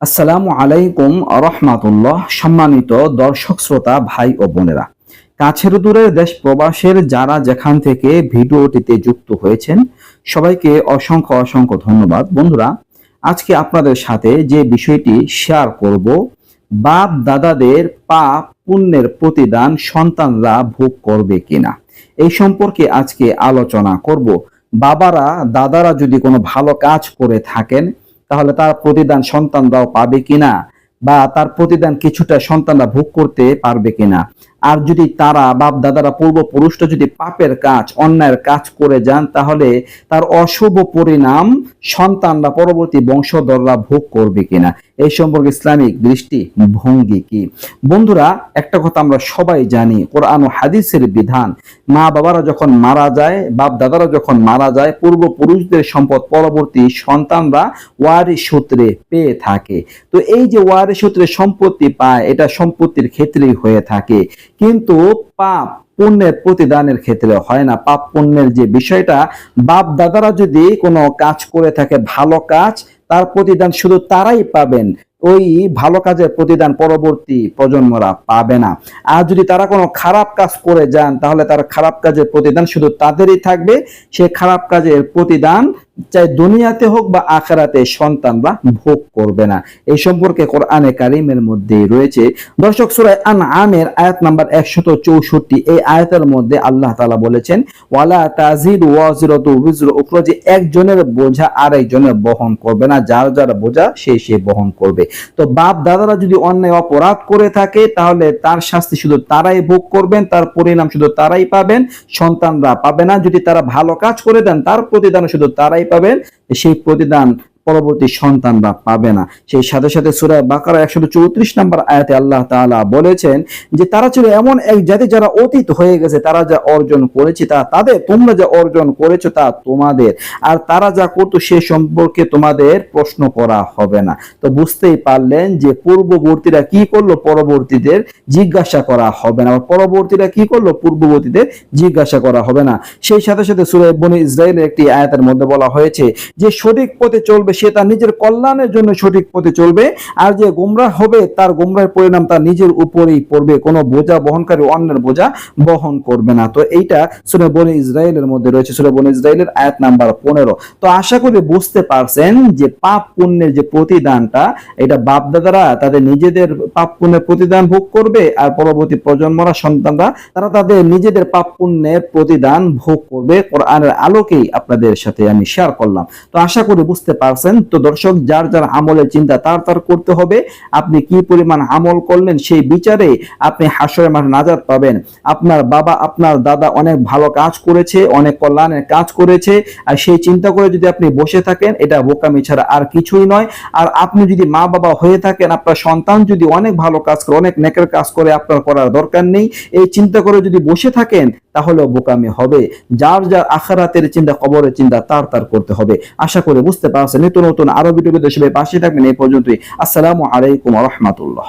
আসসালামু আলাইকুম রহমাতুল্লাহ সম্মানিত দর্শক শ্রোতা, ভাই ও বোনেরা। কাছের দূরের দেশ প্রবাসের যারা যেখান থেকে ভিডিওটিতে যুক্ত হয়েছেন, সবাইকে অসংখ্য অসংখ্য ধন্যবাদ। বন্ধুরা, আজকে আপনাদের সাথে যে বিষয়টি শেয়ার করব, বাপ দাদাদের পাপ পুণ্যের প্রতিদান সন্তানরা ভোগ করবে কিনা, এই সম্পর্কে আজকে আলোচনা করব। বাবারা, দাদারা যদি কোনো ভালো কাজ করে থাকেন তাহলে তার প্রতিদান সন্তানরাও পাবে কিনা? বা তার প্রতিদান কিছুটা সন্তানরা ভোগ করতে পারবে কিনা? আর যদি তারা বাপ দাদারা পূর্বপুরুষটা যদি পাপের কাজ, অন্যায়ের কাজ করে যান, তাহলে তার অশুভ পরিণাম সন্তানরা পরবর্তী বংশধররা ভোগ করবে কিনা? এই সম্পর্কে ইসলামিক দৃষ্টি ভঙ্গি কি? বন্ধুরা, একটা কথা আমরা সবাই জানি, কোরআন হাদিসের বিধান। মা বাবারা যখন মারা যায়, বাপ দাদারা যখন মারা যায়, পূর্বপুরুষদের সম্পদ পরবর্তী সন্তানরা ওয়ারি সূত্রে পেয়ে থাকে। তো এই যে ওয়ারি সূত্রে সম্পত্তি পায়, এটা সম্পত্তির ক্ষেত্রেই হয়ে থাকে। কিন্তু পাপ পুণ্যের প্রতিদানের ক্ষেত্রে হয় না। পাপ পুণ্যের যে বিষয়টা, বাপ দাদারা যদি কোনো কাজ করে থাকে, ভালো কাজ তার প্রতিদান শুধু তারাই পাবেন। ওই ভালো কাজের প্রতিদান পরবর্তী প্রজন্মরা পাবে না। আর যদি তারা কোনো খারাপ কাজ করে যান, তাহলে তার খারাপ কাজের প্রতিদান শুধু তাদেরই থাকবে। সে খারাপ কাজের প্রতিদান চাই দুনিয়াতে হোক বা আখেরাতে সন্তানরা ভোগ করবে না। এই সম্পর্কে কোরআনে কারিমের মধ্যে রয়েছে। দর্শক সুরায় আন আমের আয়াত নাম্বার একশত চৌষট্টি, এই আয়াতের মধ্যে আল্লাহ তালা বলেছেন, ওয়ালা তাজির ওয়াজিরত উবিজর উপর যে একজনের বোঝা আরেকজনের বহন করবে না। যার যার বোঝা, সে সে বহন করবে। তো বাপ দাদারা যদি অন্যায় অপরাধ করে থাকে, তাহলে তার শাস্তি শুধু তারাই ভোগ করবেন, তার পরিণাম শুধু তারাই পাবেন, সন্তানরা পাবে না। যদি তারা ভালো কাজ করে দেন, তার প্রতিদান শুধু তারাই পাবেন সেই প্রতিদান পরবর্তী সন্তানরা পাবে না। সেই সাথে সাথে সুরায় বাকারা একশো চৌত্রিশ নম্বর আয়াতে আল্লাহ তাআলা বলেছেন যে, তারা ছিল এমন এক জাতি যারা অতীত হয়ে গেছে, তারা যা অর্জন করেছে তা তাদের, তোমরা যা অর্জন করেছ তা তোমাদের। আর তারা যা করতো সে সম্পর্কে তোমাদের প্রশ্ন করা হবে না। তো বুঝতেই পারলেন যে, পূর্ববর্তীরা কি করল? পরবর্তীদের জিজ্ঞাসা করা হবে না। পরবর্তীরা কি করল? পূর্ববর্তীদের জিজ্ঞাসা করা হবে না। সেই সাথে সাথে সুরায় বনি ইসরায়েলের একটি আয়াতের মধ্যে বলা হয়েছে যে, সঠিক পথে চলবে সে তার নিজের কল্যাণের জন্য সঠিক পথে চলবে। আর যে গোমরাহ হবে, তার গোমরাহের পরিণাম তার নিজের উপরেই পড়বে। কোনো বোঝা বহনকারী অন্যের বোঝা বহন করবে না। তো এইটা সুরে বনে ইসরায়েলের মধ্যে রয়েছে, সুরে বনে ইসরায়েলের আয়াত নাম্বার পনেরো। তো আশা করি বুঝতে পারছেন যে পাপ পুণ্যের যে প্রতিদানটা, এটা বাপ দাদারা তাদের নিজেদের পাপ পুণ্যের প্রতিদান ভোগ করবে, আর পরবর্তী প্রজন্মরা, সন্তানরা, তারা তাদের নিজেদের পাপ পুণ্যের প্রতিদান ভোগ করবে। আলোকেই আপনাদের সাথে আমি শেয়ার করলাম। তো আশা করি বুঝতে পারছেন তো দর্শক, যার যার আমলের চিন্তা, তার তার করতে হবে। আপনি কি পরিমাণ আমল করলেন সেই বিচারে আপনি হাসরের মাঠে নাজাত পাবেন। আপনার বাবা, আপনার দাদা অনেক ভালো কাজ করেছে, অনেক কল্যাণের কাজ করেছে। আর সেই চিন্তা করে যদি আপনি বসে থাকেন, এটা বোকামি ছাড়া আর কিছুই নয়। আর আপনি যদি মা বাবা হয়ে থাকেন, আপনার সন্তান যদি অনেক ভালো কাজ করে, অনেক নেকের কাজ করে, আপনার করার দরকার নেই। এই চিন্তা করে যদি বসে থাকেন তাহলে বোকামি হবে। যার যার আখারাতের চিন্তা, কবরের চিন্তা, তার তার করতে হবে। আশা করে বুঝতে পারছেন। নিত্য নতুন আরও ভিডিও দেশে পাশে থাকবেন। এই পর্যন্তই। আসসালামু আলাইকুম রহমতুল্লাহ।